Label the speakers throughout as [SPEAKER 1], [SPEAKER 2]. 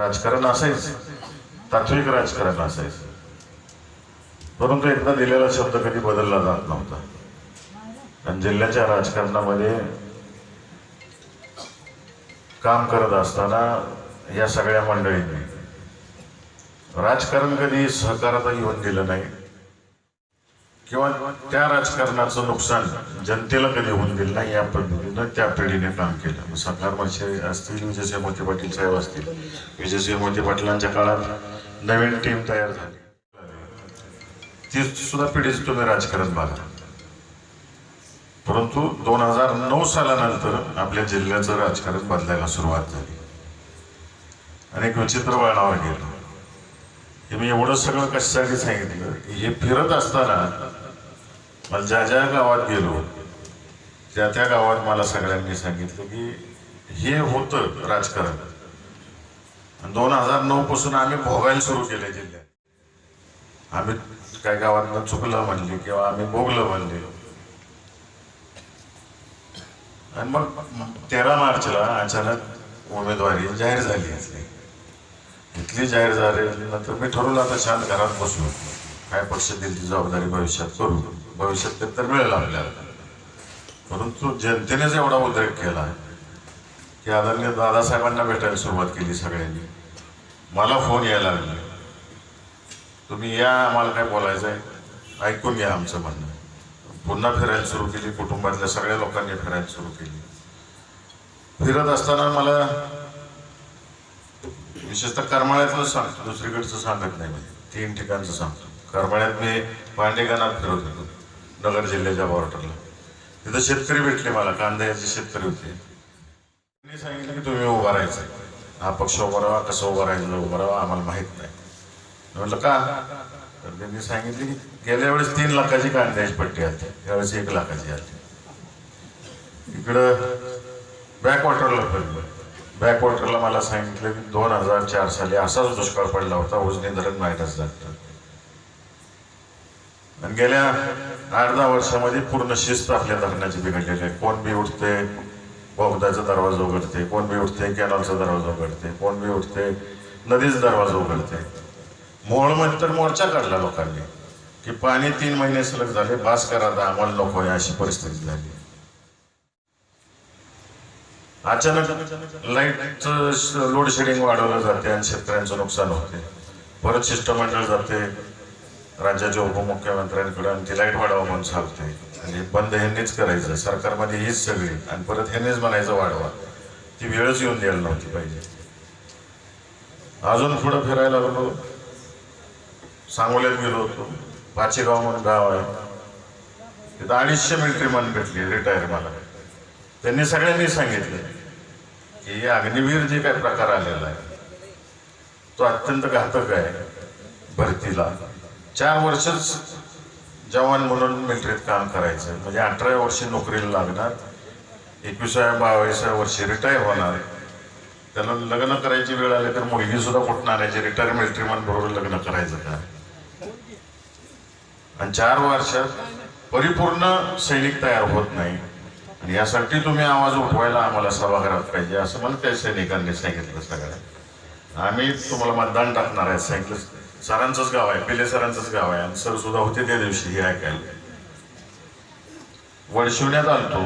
[SPEAKER 1] राजकारण असायच. तात्विक राजकारण असायचं. परंतु एकदा दिलेला शब्द कधी बदलला जात नव्हता. आणि जिल्ह्याच्या राजकारणामध्ये काम करत असताना या सगळ्या मंडळींनी राजकारण कधी सहकारात येऊन दिलं नाही. किंवा त्या राजकारणाचं नुकसान जनतेला कधी होऊन गेलं नाही या पद्धतीनं त्या पिढीने काम केलं. सरकार म्हणजे असतील विजयसिंह मोती पाटील साहेब असतील विजयसिंह मोती पाटलांच्या काळात नवीन टीम तयार झाली. ती सुद्धा पिढीच तुम्ही राजकारण बघा. परंतु दोन हजार नऊ सालानंतर आपल्या जिल्ह्याचं राजकारण बदलायला सुरुवात झाली. आणि एक विचित्र वळणावर गेलो. हे मी एवढं सगळं कशासाठी सांगितलं? हे फिरत असताना मला ज्या ज्या गावात गेलो त्या त्या गावात मला सगळ्यांनी सांगितलं की हे होतं राजकारण. आणि दोन हजार नऊ पासून आम्ही भोगायला सुरू केले जिल्ह्यात. आम्ही काही गावातनं चुकलं म्हणले किंवा आम्ही भोगलं म्हणले. आणि मग तेरा मार्चला अचानक उमेदवारी जाहीर झाली इथली. इथली जाहीर झाल्यानंतर मी ठरवलं आता शांत घरात बसलो काय पक्ष दिली ती जबाबदारी भविष्यात करू. भविष्यात ते तर मिळेल आपल्याला. परंतु जनतेनेच एवढा उद्रेक केला की आदरणीय दादासाहेबांना भेटायला सुरुवात केली सगळ्यांनी. मला फोन यायला लागले. तुम्ही या आम्हाला काय बोलायचं आहे? ऐकून घ्या आमचं म्हणणं. पुन्हा फिरायला सुरू केली कुटुंबातल्या सगळ्या लोकांनी फिरायला सुरू केली. फिरत असताना मला विशेषतः करमाळ्यातलं सांगतो दुसरीकडचं सांगत नाही मी. तीन ठिकाणचं सांगतो. करमाळ्यात मी पांडेगानात फिरत होतो. नगर जिल्ह्याच्या बॉर्डरला तिथं शेतकरी भेटले मला कांद्याचे शेतकरी होते. त्यांनी सांगितलं की तुम्ही उभा राहायचं. हा पक्ष उभा राहा कसं उभा राहायचं उभा राहा आम्हाला माहीत नाही. म्हटलं का? तर त्यांनी सांगितले की गेल्या वेळेस तीन लाखाची कांद्याची पट्टी आली यावेळेस एक लाखाची आली इकडं बॅकवॉटरला फिरलो बॅकवॉटरला मला सांगितलं की दोन हजार चार साली असाच दुष्काळ पडला होता उजनी धरण माहीतच झालं आणि गेल्या आठ दहा वर्षामध्ये पूर्ण शिस्त आपल्या धरणाची बिघडलेली आहे. कोण बी उठते बोगदाचा दरवाजा उघडते कोण बी उठते कॅनलचा दरवाजा उघडते कोण बी उठते नदीचा दरवाजा उघडते. मोहोळमध्ये तर मोर्चा काढला लोकांनी की पाणी तीन महिने सलग झाले बास करा आम्हाला नको आहे अशी परिस्थिती झाली. अचानक लाईटचं लोड शेडिंग वाढवलं जाते आणि शेतकऱ्यांचं नुकसान होते. परत शिष्टमंडळ जाते राज्याच्या उपमुख्यमंत्र्यांकडे आणि ती लाइट वाढवा म्हणून सांगते आणि बंद ह्यांनीच करायचं. सरकारमध्ये हीच सगळी. आणि परत ह्यांनीच म्हणायचं वाढवा. ती वेळच येऊन द्यायला नव्हती पाहिजे. अजून पुढं फिरायला लागलो सांगोल्यात गेलो होतो. पाचेगाव म्हणून गाव आहे. तिथं अडीचशे मिलिटरी मन भेटली रिटायर मला. त्यांनी सगळ्यांनी सांगितलं की अग्निवीर जे काय प्रकार आलेला आहे तो अत्यंत घातक आहे भरतीला. चार वर्षच जवान म्हणून मिलिटरीत काम करायचं. म्हणजे अठराव्या वर्षी नोकरीला लागणार एकविसाव्या बावीसाव्या वर्षी रिटायर होणार. त्याला लग्न करायची वेळ आली तर मुलगी सुद्धा कुठून आणायची? रिटायर मिलिटरीमॅन बरोबर लग्न करायचं का? आणि चार वर्षात परिपूर्ण सैनिक तयार होत नाही. आणि यासाठी तुम्ही आवाज उठवायला आम्हाला सभागृहात पाहिजे असं मला त्या सैनिकांनी सांगितलं सगळ्या आम्ही तुम्हाला मतदान टाकणार आहे सांगितलं सरांचंच गाव आहे पिले सरांचंच गाव आहे. आणि सर सुद्धा होते त्या दिवशी हे ऐकायला. वडशिवण्यात आलतो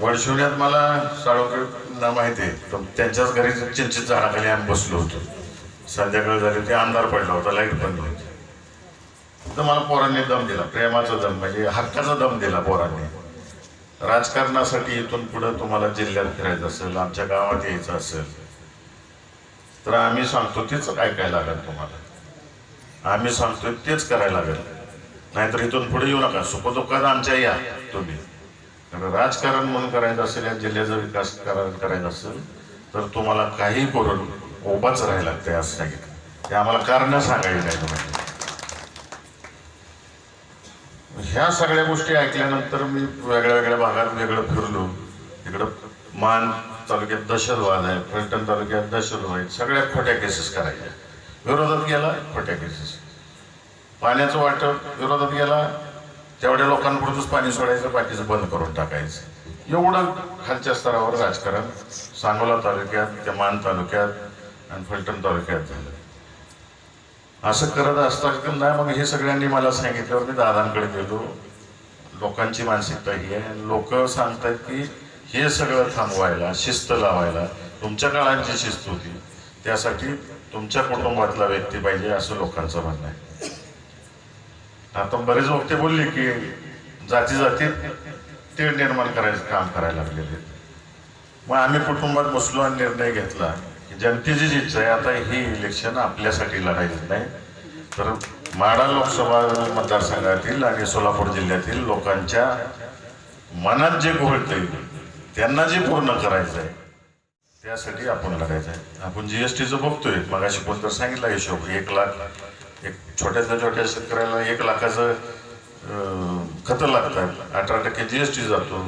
[SPEAKER 1] वडशिवण्यात मला साळोकडना माहिती आहे. तर त्यांच्याच घरी चिंचित झाडाखाली आम्ही बसलो होतो. संध्याकाळ झाली ते अंधार पडला होता लाइट बंद होती. तर मला पोरांनी दम दिला प्रेमाचा दम म्हणजे हक्काचा दम दिला पोरांनी. राजकारणासाठी इथून पुढं तुम्हाला जिल्ह्यात फिरायचं असेल आमच्या गावात यायचं असेल तर आम्ही सांगतो तेच ऐकायला लागेल तुम्हाला. आम्ही सांगतोय तेच करायला लागेल. नाहीतर इथून पुढे येऊ नका. सुखदुःखात आमच्या या तुम्ही. कारण राजकारण म्हणून करायचं असेल या जिल्ह्याचा विकास करा- करायचा असेल तर तुम्हाला काही करून उभाच राहायला लागते असं सांगितलं. ते आम्हाला कारण सांगायची नाही तुम्हाला ह्या सगळ्या गोष्टी ऐकल्यानंतर मी वेगळ्या वेगळ्या भागात वेगळं फिरलो. इकडं मान तालुक्यात दहशतवाद आहे फलटण तालुक्यात दहशतवाद आहे सगळ्या खोट्या केसेस करायच्या. विरोधात गेला खोट्या केसेस पाण्याचं वाटप विरोधात गेला तेवढ्या लोकांपुरतच पाणी सोडायचं बाकीचं बंद करून टाकायचं. एवढं खालच्या स्तरावर राजकारण सांगोला तालुक्यात त्या मान तालुक्यात आणि फलटण तालुक्यात झालं. असं करत असताना नाही मग हे सगळ्यांनी मला सांगितल्यावर मी दादांकडे गेलो. लोकांची मानसिकता ही आहे. लोक सांगतात की हे सगळं थांबवायला शिस्त लावायला तुमच्या काळांची शिस्त होती त्यासाठी तुमच्या कुटुंबातला व्यक्ती पाहिजे असं लोकांचं म्हणणं आहे. आता बरेच वक्ते बोलले की जाती जातीत ते निर्माण करायचं काम करायला लागलेले. मग आम्ही कुटुंबात बसलो आणि निर्णय घेतला की जनतेची जी इच्छा आहे. आता ही इलेक्शन आपल्यासाठी लढायचं नाही. तर माडा लोकसभा मतदारसंघातील आणि सोलापूर जिल्ह्यातील लोकांच्या मनात जे घोळतंय त्यांना जे पूर्ण करायचं आहे त्यासाठी आपण लढायचं आहे. आपण जीएसटीचं बघतोय. मगाशी कोण तर सांगितला हिशोब एक लाख एक छोट्यातल्या छोट्या शेतकऱ्याला एक लाखाचं खतं लागतात. अठरा टक्के जी एस टी जातो.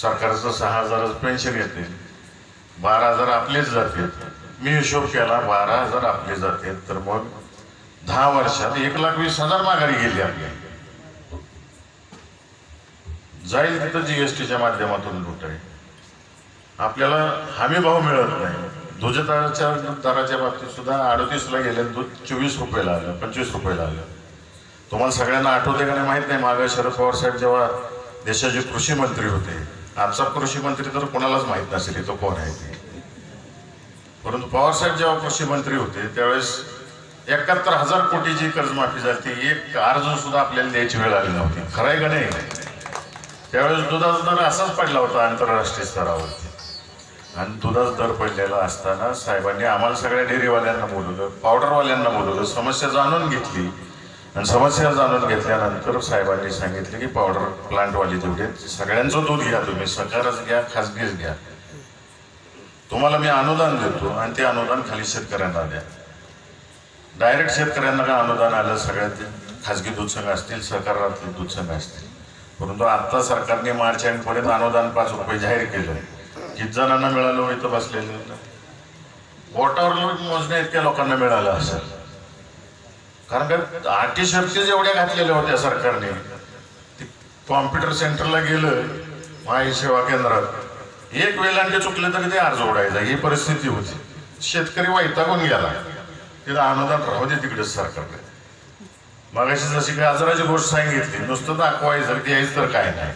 [SPEAKER 1] सरकारचं सहा हजाराचं पेन्शन येते. बारा हजार आपलेच जाते. मी हिशोब केला बारा हजार आपले जाते. तर मग दहा वर्षात एक लाख वीस हजार माघारी गेली आपली. जाईल तिथं जीएसटीच्या माध्यमातून लुटाय आहे. आपल्याला हमी भाव मिळत नाही. दुधाच्या दराच्या बाबतीत सुद्धा अडतीसला गेले दूध चोवीस रुपयाला आलं पंचवीस रुपयाला आलं तुम्हाला सगळ्यांना आठवते का नाही माहीत नाही? मागे शरद पवार साहेब जेव्हा देशाचे कृषी मंत्री होते आमचा कृषी मंत्री तर कोणालाच माहीत नसेल तो कोण आहे ते? परंतु पवारसाहेब जेव्हा कृषी मंत्री होते त्यावेळेस एकाहत्तर हजार कोटीची कर्जमाफी झाली ती एक अर्ज सुद्धा आपल्याला द्यायची वेळ आली नव्हती. खरं आहे का नाही? त्यावेळेस दुधाचा दर असाच पडला होता आंतरराष्ट्रीय स्तरावरती. आणि दुधाचा दर पडलेला असताना साहेबांनी आम्हाला सगळ्या डेअरीवाल्यांना बोलवलं पावडरवाल्यांना बोलवलं समस्या जाणून घेतली. आणि समस्या जाणून घेतल्यानंतर साहेबांनी सांगितले की पावडर प्लांटवाले तेवढे सगळ्यांचं दूध घ्या तुम्ही सकारच घ्या खासगीच घ्या. तुम्हाला मी अनुदान देतो आणि ते अनुदान खाली शेतकऱ्यांना द्या. डायरेक्ट शेतकऱ्यांना का अनुदान आलं? सगळ्यात खाजगी दूध संघ असतील सहकारातील दूध संघ असतील. परंतु आत्ता सरकारने मार्च एंडपर्यंत अनुदान पाच रुपये जाहीर केलं. किती जणांना मिळालं इथं बसलेलं? बोटावर मोजण्या इतक्या लोकांना मिळालं असं कारण का अटी शर्ती एवढ्या घातलेल्या होत्या सरकारने कॉम्प्युटर सेंटरला गेलं माई सेवा केंद्रात. एक वेलांडे चुकले तरी ते अर्ज ओढायचा ही परिस्थिती होती. शेतकरी वैतागून गेला. तिथं अनुदान राहू दे तिकडे सरकारने मगाशी जशी काही आजाराची गोष्ट सांगितली नुसतं दाखवायचं द्यायचं तर काय नाही.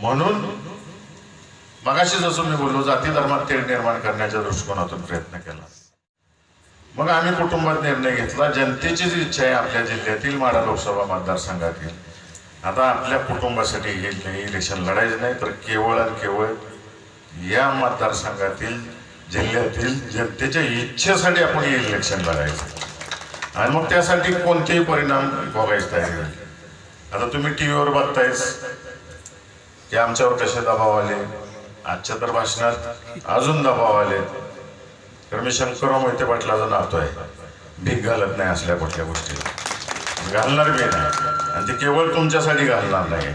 [SPEAKER 1] म्हणून मगाशी जसं मी बोललो जाती धर्मात तेढ निर्माण करण्याच्या दृष्टिकोनातून प्रयत्न केला. मग आम्ही कुटुंबात निर्णय घेतला. जनतेची जी इच्छा आहे आपल्या जिल्ह्यातील माडा लोकसभा मतदारसंघातील. आता आपल्या कुटुंबासाठी हे इलेक्शन लढायचं नाही तर केवळ आणि केवळ या मतदारसंघातील जिल्ह्यातील जनतेच्या इच्छेसाठी आपण हे इलेक्शन लढायचं. आणि मग त्यासाठी कोणतेही परिणाम भोगायचं तयारी आता तुम्ही टी व्हीवर बघतायच की आमच्यावर कसे दबाव आले आजच्या तर भाषणात अजून दबाव आले. तर मी शंकरराव मोहिते पाटलाचा नातो आहे. भीक घालत नाही असल्या कुठल्या गोष्टी. घालणार बी नाही. आणि ते केवळ तुमच्यासाठी घालणार नाही.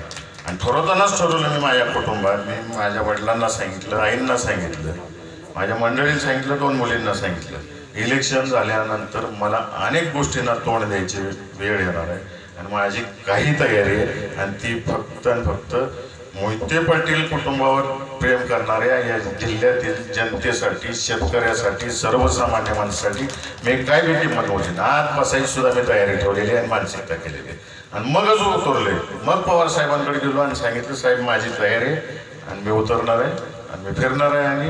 [SPEAKER 1] आणि ठरवतानाच ठरवलं मी माझ्या कुटुंबात. मी माझ्या वडिलांना सांगितलं आईंना सांगितलं. माझ्या मंडळीला सांगितलं दोन मुलींना सांगितलं. इलेक्शन झाल्यानंतर मला अनेक गोष्टींना तोंड द्यायची वेळ येणार आहे. आणि माझी काही तयारी आहे. आणि ती फक्त आणि फक्त मोहिते पाटील कुटुंबावर प्रेम करणाऱ्या या जिल्ह्यातील जनतेसाठी शेतकऱ्यासाठी सर्वसामान्य माणसासाठी मी काय बी किंमत मोठी आत बसायची सुद्धा मी तयारी ठेवलेली आणि मानसिकता केलेली आहे आणि मगच उतरले मग पवार साहेबांकडे गेलो आणि सांगितलं साहेब माझी तयारी आहे आणि मी उतरणार आहे आणि मी फिरणार आहे आणि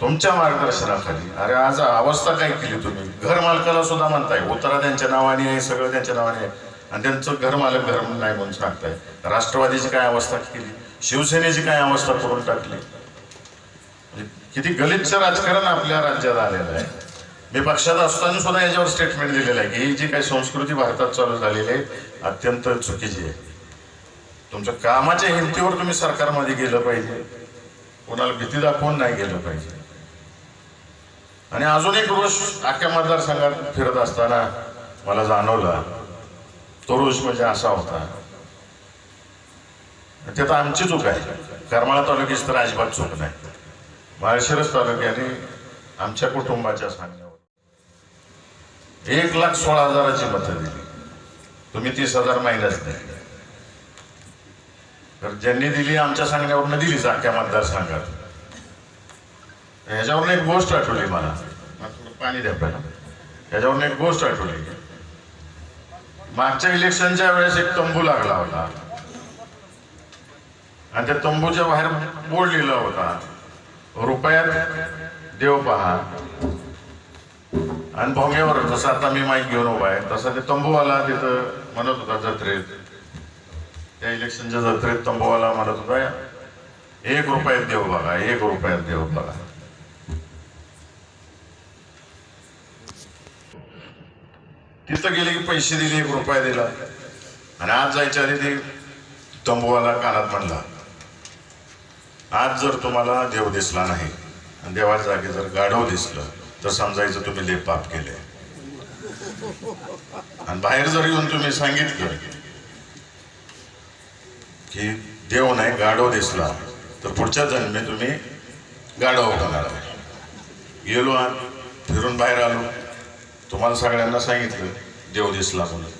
[SPEAKER 1] तुमच्या मार्गदर्शनाखाली. अरे आज अवस्था काय केली तुम्ही? घर मालकाला सुद्धा म्हणताय उतरा त्यांच्या नावाने आहे सगळं त्यांच्या नावाने आहे. आणि त्यांचं घर मालक घर नाही म्हणून सांगताय. राष्ट्रवादीची काय अवस्था केली? शिवसेनेची काय अवस्था करून टाकली? म्हणजे किती गलिच्छ राजकारण आपल्या राज्यात आलेलं आहे. मी पक्षात असताना सुद्धा याच्यावर स्टेटमेंट दिलेलं आहे की ही जी काही संस्कृती भारतात चालू झालेली आहे अत्यंत चुकीची आहे. तुमच्या कामाच्या हिमतीवर तुम्ही सरकारमध्ये गेलं पाहिजे. कोणाला भीती दाखवून नाही गेलं पाहिजे. आणि अजून एक रोष आख्या मतदारसंघात फिरत असताना मला जाणवला तो रोष म्हणजे असा होता ते तर आमची चूक आहे. करमाळा तालुक्याची तर अजिबात चूक नाही. माळशिरस तालुक्याने आमच्या कुटुंबाच्या सांगण्यावर एक लाख सोळा हजाराची मतं दिली. तुम्ही तीस हजार महिन्यात दिली. तर ज्यांनी दिली आमच्या सांगण्यावरनं दिलीच अख्ख्या मतदारसंघात. ह्याच्यावरून एक गोष्ट आठवली मला. मला थोडं पाणी द्या पहिला. ह्याच्यावरून एक गोष्ट आठवली. मागच्या इलेक्शनच्या वेळेस एक तंबू लागला होता. आणि त्या तंबूच्या बाहेर बोर्ड लिहिला होता. रुपयात देव पहा. आणि भोंग्यावर जसं आता मी माईक घेऊन उभा आहे तसा ते तंबूवाला तिथं म्हणत होता जत्रेत. त्या इलेक्शनच्या जत्रेत तंबूवाला म्हणत होता एक रुपयात देव बघा एक रुपयात देव बघा. तिथं गेले की पैसे दिले एक रुपया दिला. आणि आज जायच्या आधी ते तंबूवाला कानात म्हणला आज जर तुम्हाला देव दिसला नाही आणि देवाच्या जागी जर गाढव दिसलं तर समजायचं तुम्ही लेपाप केले आणि बाहेर जर येऊन तुम्ही सांगितलं की देव नाही गाढव दिसला तर पुढच्या जन्मी तुम्ही गाढव होणार गेलो आत फिरून बाहेर आलो. तुम्हाला सगळ्यांना सांगितलं देव दिसला म्हणून.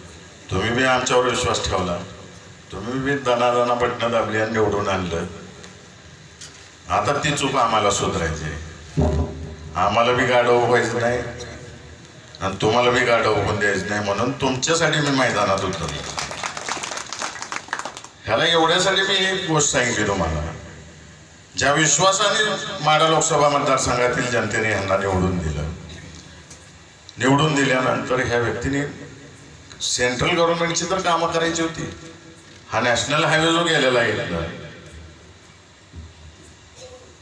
[SPEAKER 1] तुम्ही बी आमच्यावर विश्वास ठेवला. तुम्ही बी दणादणा बटणं दाबली आणि निवडून आणलं. आता ती चूक आम्हाला सुधारायची. आम्हाला बी गाडं व्हायचं नाही. आणि तुम्हाला बी गाडं उभून द्यायचं नाही म्हणून तुमच्यासाठी मी मैदानात उतरलो. ह्याला एवढ्यासाठी मी एक गोष्ट सांगितली तुम्हाला. ज्या विश्वासाने माडा लोकसभा मतदारसंघातील जनतेने यांना निवडून दिलं निवडून दिल्यानंतर ह्या व्यक्तीने सेंट्रल गव्हर्नमेंटची तर कामं करायची होती. हा नॅशनल हायवे जो गेलेला आहे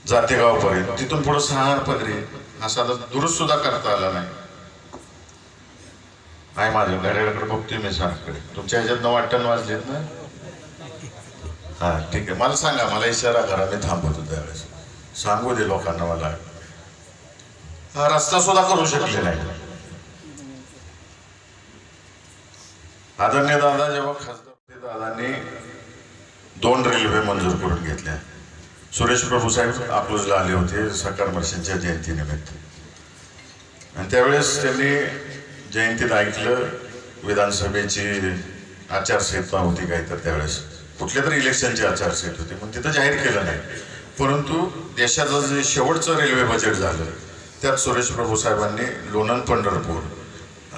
[SPEAKER 1] जातेगावपर्यंत. तिथून पुढं सहा पदरी हा साधा दुरुस्त सुद्धा करता आला नाही. आहे माझ्या गाड्याकडे बघतोय मी सहाकडे तुमच्या ह्याच्यात वाटण वाजलेत ना? हा ठीक आहे. मला सांगा मला इशारा करा मी थांबवतो त्यावेळेस. सांगू दे लोकांना मला. हा रस्ता सुद्धा करू शकले नाही. आदरणीय दादा जेव्हा खासदार दादांनी दोन रेल्वे मंजूर करून घेतल्या. सुरेश प्रभू साहेब अकलूजला आले होते सकार वर्षांच्या जयंतीनिमित्त आणि त्यावेळेस त्यांनी जयंतीत ऐकलं विधानसभेची आचारसंहिता होती काय तर त्यावेळेस. कुठल्या तरी इलेक्शनची आचारसंहिता होती म्हणून तिथं जाहीर केलं नाही. परंतु देशाचं जे शेवटचं रेल्वे बजेट झालं त्यात सुरेश प्रभू साहेबांनी लोणंद पंढरपूर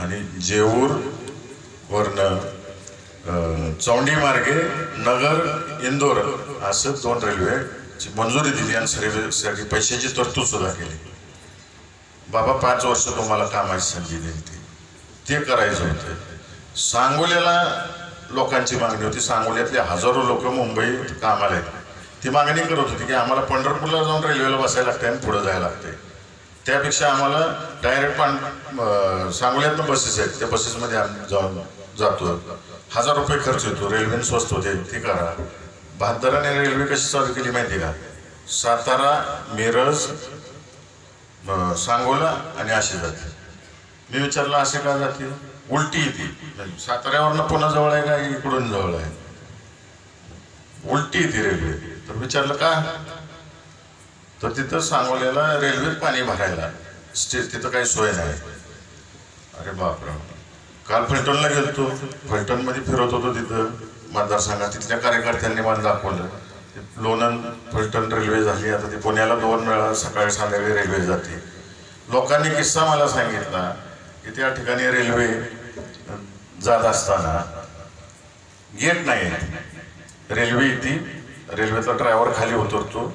[SPEAKER 1] आणि जेऊर वरनं चौंडी मार्गे नगर इंदोर असं दोन रेल्वे मंजुरी दिली आणि सर्वेसाठी पैशाची तरतूद सुद्धा केली. बाबा पाच वर्ष तुम्हाला कामाची संधी दिली ती. ते करायचं होतं. सांगोल्याला लोकांची मागणी होती. सांगोल्यातले हजारो लोक मुंबईत कामाला आहेत. ती मागणी करत होती की आम्हाला पंढरपूरला जाऊन रेल्वेला बसायला लागते आणि पुढे जायला लागते त्यापेक्षा आम्हाला डायरेक्ट पण सांगोल्यातनं बसेस आहेत. त्या बसेसमध्ये आम्ही जाऊन जातो हजार रुपये खर्च येतो. रेल्वेने स्वस्त होते. ते करा. बहात्तराने रेल्वे कशी चालू केली माहिती का? सातारा मिरज सांगोला आणि अशी जाते मी विचारलं असे का जाते? उलटी येते. साताऱ्यावरनं पुन्हा जवळ आहे का? इकडून जवळ आहे. उलटी येते रेल्वे. तर विचारलं का? तर तिथं सांगोल्याला रेल्वेत पाणी भरायला. स्टे तिथं काही सोय नाही. अरे बापरा. काल फलटणला गेलतो. फलटणमध्ये फिरत होतो तिथं. मतदारसंघात तिथल्या कार्यकर्त्यांनी मला दाखवलं लोणंद फलटण रेल्वे झाली आता ती पुण्याला दोन वेळा सकाळी संध्याकाळी रेल्वे जाते. लोकांनी किस्सा मला सांगितला की त्या ठिकाणी रेल्वे जात असताना गेट नाही रेल्वे येते रेल्वेचा ड्रायव्हर खाली उतरतो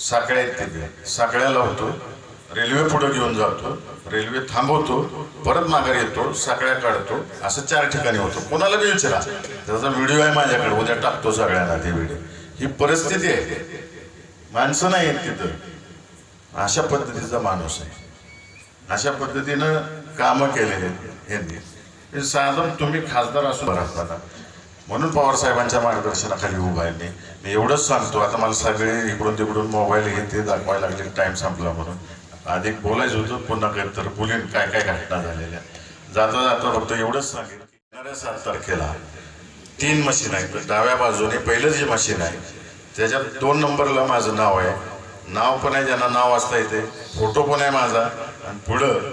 [SPEAKER 1] साकळ्या आहेत तिथे साकळ्याला होतो. रेल्वे पुढे घेऊन जातो रेल्वे थांबवतो परत माघार येतो सगळ्या काढतो असं चार ठिकाणी होतो. कोणाला बी विचारा त्याचा व्हिडिओ आहे माझ्याकडे उद्या टाकतो सगळ्यांना ते व्हिडिओ ही परिस्थिती आहे. माणसं नाही आहेत तिथं. अशा पद्धतीचा माणूस आहे. अशा पद्धतीनं कामं केलेले आहेत यांनी. साधारण तुम्ही खासदार असून असताना म्हणून पवार साहेबांच्या मार्गदर्शनाखाली उभा आहे मी. मी एवढंच सांगतो. आता मला सगळे इकडून तिकडून मोबाईल घेते दाखवायला लागले टाईम संपला म्हणून. अधिक बोलायचं होतं पुन्हा काही तर बोलेन काय काय घटना झालेल्या. जाता जाता फक्त एवढंच सांगेल की येणाऱ्या सात तारखेला तीन मशीन आहेत. डाव्या बाजूने पहिलं जे मशीन आहे त्याच्यात दोन नंबरला माझं नाव आहे. नाव पण आहे ज्यांना नाव वाचता येते फोटो पण आहे माझा. आणि पुढं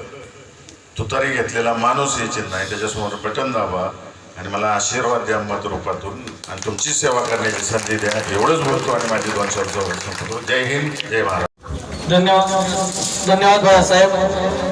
[SPEAKER 1] तुतारी घेतलेला माणूस हे चिन्ह आहे त्याच्यासमोर बटन दाबा आणि मला आशीर्वाद द्या मत रूपातून. आणि तुमची सेवा करण्याची संधी द्या. एवढंच बोलतो आणि माझी दोन शब्द जय हिंद जय महाराज
[SPEAKER 2] धन्यवाद. धन्यवाद बाळासाहेब.